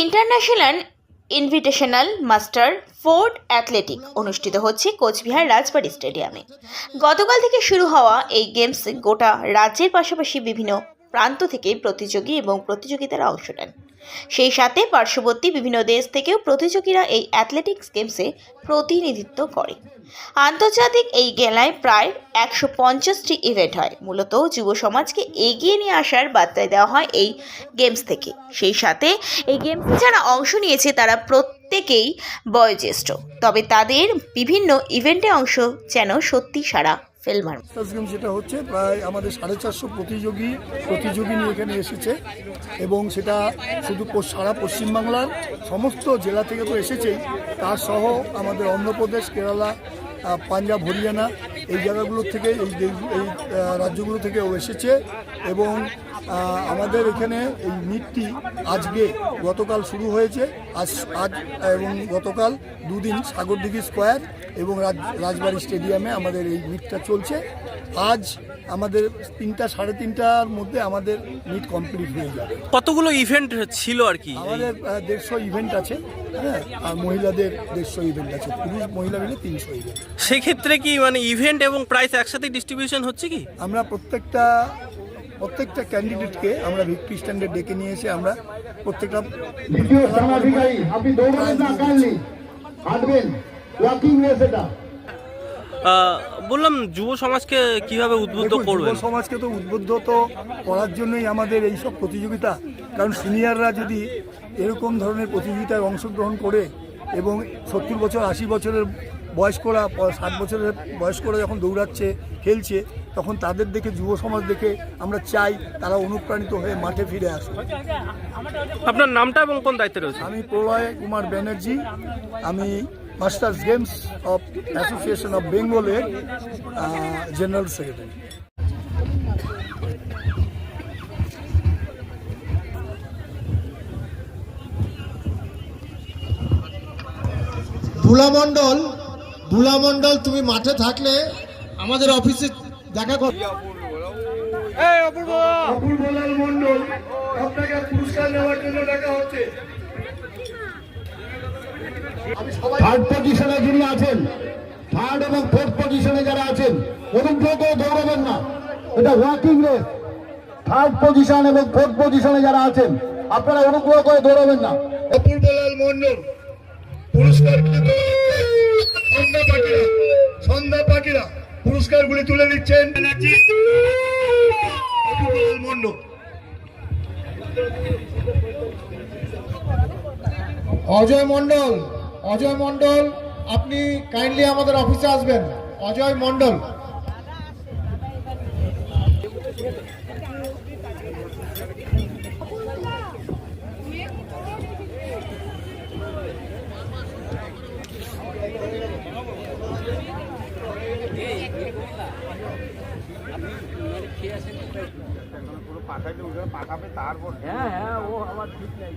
International invitational master ফোর্ড athletic অনুষ্ঠিত হচ্ছে কোচবিহার রাজবাড়ি স্টেডিয়ামে। গতকাল থেকে শুরু হওয়া এই গেমসে গোটা রাজ্যের পাশাপাশি বিভিন্ন প্রান্ত থেকে প্রতিযোগী এবং প্রতিযোগিতারা অংশ নেন। সেই সাথে পার্শ্ববর্তী বিভিন্ন দেশ থেকেও প্রতিযোগীরা এই অ্যাথলেটিক্স গেমসে প্রতিনিধিত্ব করে। আন্তর্জাতিক এই গেলায় প্রায় একশো পঞ্চাশটি ইভেন্ট হয়। মূলত যুব সমাজকে এগিয়ে নিয়ে আসার বার্তায় দেওয়া হয় এই গেমস থেকে। সেই সাথে এই গেমসে যারা অংশ নিয়েছে তারা প্রত্যেকেই বয়োজ্যেষ্ঠ। তবে তাদের বিভিন্ন ইভেন্টে অংশ যেন সত্যি সারা ফেলমার গেম যেটা হচ্ছে, প্রায় আমাদের সাড়ে চারশো প্রতিযোগী প্রতিযোগিনী এখানে এসেছে এবং সেটা শুধু সারা পশ্চিমবাংলার সমস্ত জেলা থেকে তো এসেছেই। তার সহ আমাদের অন্ধ্রপ্রদেশ, কেরালা পাঞ্জাব, হরিয়ানা এই জায়গাগুলোর থেকে, এই এই রাজ্যগুলো থেকেও এসেছে এবং আমাদের এখানে এই মিটটি আজকে গতকাল শুরু হয়েছে। আজ আজ এবং গতকাল দুদিন সাগরদিঘি স্কোয়ার এবং রাজ- রাজবাড়ি স্টেডিয়ামে আমাদের এই মিটটা চলছে। আজ আমাদের তিনটা সাড়ে তিনটার মধ্যে আমাদের মিট কমপ্লিট হয়ে যাবে। কতগুলো ইভেন্ট ছিল আর কি? আমাদের দেড়শো ইভেন্ট আছে হ্যাঁ আর মহিলাদের দেড়শো ইভেন্ট আছে পুরুষ মহিলা মিলে তিনশো ইভেন্ট সেক্ষেত্রে কি মানে ইভেন্ট এবং প্রাইস একসাথে ডিস্ট্রিবিউশন হচ্ছে কি? আমরা প্রত্যেকটা প্রত্যেকটা ক্যান্ডিডেটকে আমরা ভিক্টরি স্ট্যান্ডে ডেকে নিয়ে এসে আমরা প্রত্যেকটা হাঁটবেন ওয়াকিং রেস এটা। আহ, বললাম যুব সমাজকে কীভাবে উদ্বুদ্ধ যুব সমাজকে তো উদ্বুদ্ধ তো করার জন্যই আমাদের এই সব প্রতিযোগিতা। কারণ সিনিয়ররা যদি এরকম ধরনের প্রতিযোগিতায় অংশগ্রহণ করে এবং সত্তর বছর আশি বছরের বয়স্করা ষাট বছরের বয়স্করা যখন দৌড়াচ্ছে খেলছে তখন তাদের দেখে যুব সমাজ দেখে আমরা চাই তারা অনুপ্রাণিত হয়ে মাঠে ফিরে আসে আপনার নামটা এবং কোন দায়িত্বে রয়েছে? আমি প্রলয় কুমার ব্যানার্জি আমি masters games of association of বেঙ্গলের জেনারেল সেক্রেটারি দুলা মণ্ডল তুমি মাঠে থাকলে আমাদের অফিসে দেখা কর অপুর বলাল মন্ডল আপনাকে পুরস্কার নেওয়ার জন্য ডাকা হচ্ছে। থার্ড পজিশনে যিনি আছেন থার্ড এবং ফোর্থ পজিশনে যারা আছেন, অনুগ্রহ করে দৌড়াবেন না। এটা ওয়াকিং রেস থার্ড পজিশন এবং ফোর্থ পজিশনে যারা আছেন, আপনারা অনুগ্রহ করে দৌড়াবেন না। অপুর বলাল মন্ডল পুরস্কারকৃত সন্ধ্যা পাখিরা সন্ধ্যা পাখিরা পুরস্কারগুলি তুলে দিচ্ছেন অপুর বলাল মন্ডল। অজয় মণ্ডল অজয় মণ্ডল, আপনি কাইন্ডলি আমাদের অফিসে আসবেন। অজয় মণ্ডল। পাঠাবে তারপর হ্যাঁ হ্যাঁ ও আমার ঠিক নাই